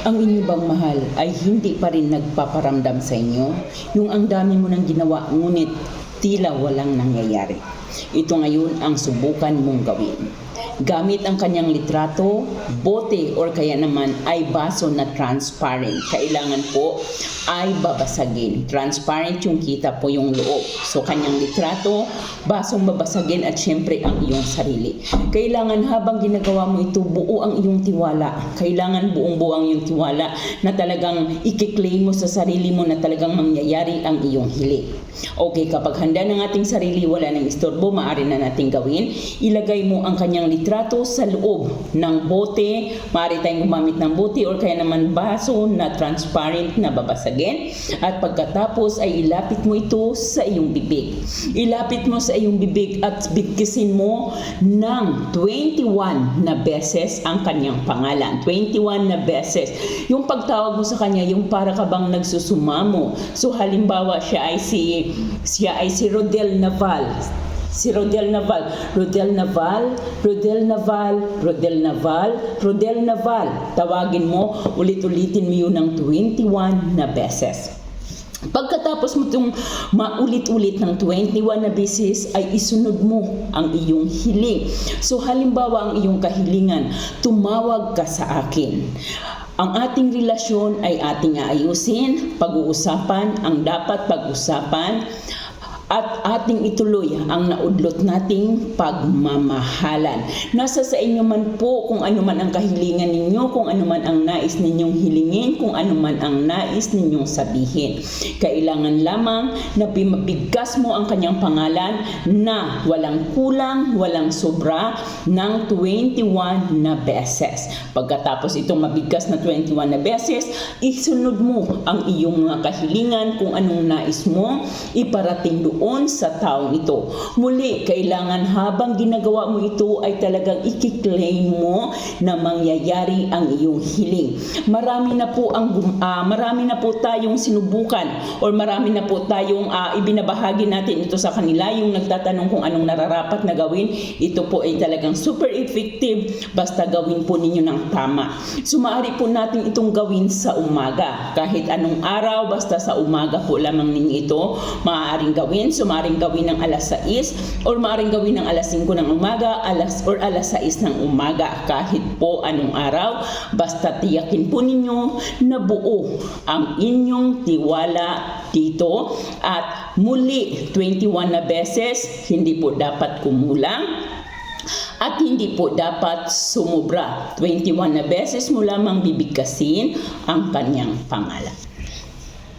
ang inyo bang mahal ay hindi pa rin nagpaparamdam sa inyo? Yung ang dami mo nang ginawa, ngunit tila walang nangyayari. Ito ngayon ang subukan mong gawin. Gamit ang kanyang litrato, bote or kaya naman ay baso na transparent. Kailangan po ay babasagin. Transparent yung kita po yung loob. So kanyang litrato, basong babasagin at syempre ang iyong sarili. Kailangan habang ginagawa mo ito, buo ang iyong tiwala. Kailangan buong buo ang iyong tiwala na talagang ikiklaim mo sa sarili mo na talagang mangyayari ang iyong hiling. Okay, kapag handa ng ating sarili, wala nang istorbo, maaari na nating gawin. Ilagay mo ang kanyang litrato sa loob ng bote. Maaari tayong gumamit ng bote or kaya naman baso na transparent na babasagin. At pagkatapos ay ilapit mo ito sa iyong bibig. Ilapit mo sa iyong bibig at bigkisin mo ng 21 na beses ang kanyang pangalan. 21 na beses. Yung pagtawag mo sa kanya, yung para ka bang nagsusumamo. So halimbawa siya ay si siya ay si Rodel Naval. Si Rodel Naval, Rodel Naval, Rodel Naval, Rodel Naval, Rodel Naval. Tawagin mo, ulit-ulitin mo yun ng 21 na beses. Pagkatapos mo itong maulit-ulit ng 21 na beses ay isunod mo ang iyong hiling. So halimbawa ang iyong kahilingan, tumawag ka sa akin. Ang ating relasyon ay ating aayusin, pag-uusapan ang dapat pag-usapan at ating ituloy ang naudlot nating pagmamahalan. Nasa sa inyo man po kung ano man ang kahilingan ninyo, kung ano man ang nais ninyong hilingin, kung ano man ang nais ninyong sabihin. Kailangan lamang na mabigkas mo ang kanyang pangalan na walang kulang, walang sobra ng 21 na beses. Pagkatapos itong mabigkas na 21 na beses, isunod mo ang iyong mga kahilingan kung anong nais mo iparating doon doon sa taong ito. Muli, kailangan habang ginagawa mo ito ay talagang ikiklaim mo na mangyayari ang iyong hiling. Marami na po ang uh, marami na po tayong sinubukan or marami na po tayong uh, ibinabahagi natin ito sa kanila yung nagtatanong kung anong nararapat na gawin. Ito po ay talagang super effective basta gawin po ninyo ng tama. Sumaari po natin itong gawin sa umaga. Kahit anong araw basta sa umaga po lamang ninyo ito maaaring gawin So maaaring gawin ng alas 6 or maaaring gawin ng alas 5 ng umaga, alas or alas 6 ng umaga kahit po anong araw. Basta tiyakin po ninyo na buo ang inyong tiwala dito at muli 21 na beses hindi po dapat kumulang at hindi po dapat sumubra. 21 na beses mo lamang bibigkasin ang kanyang pangalan.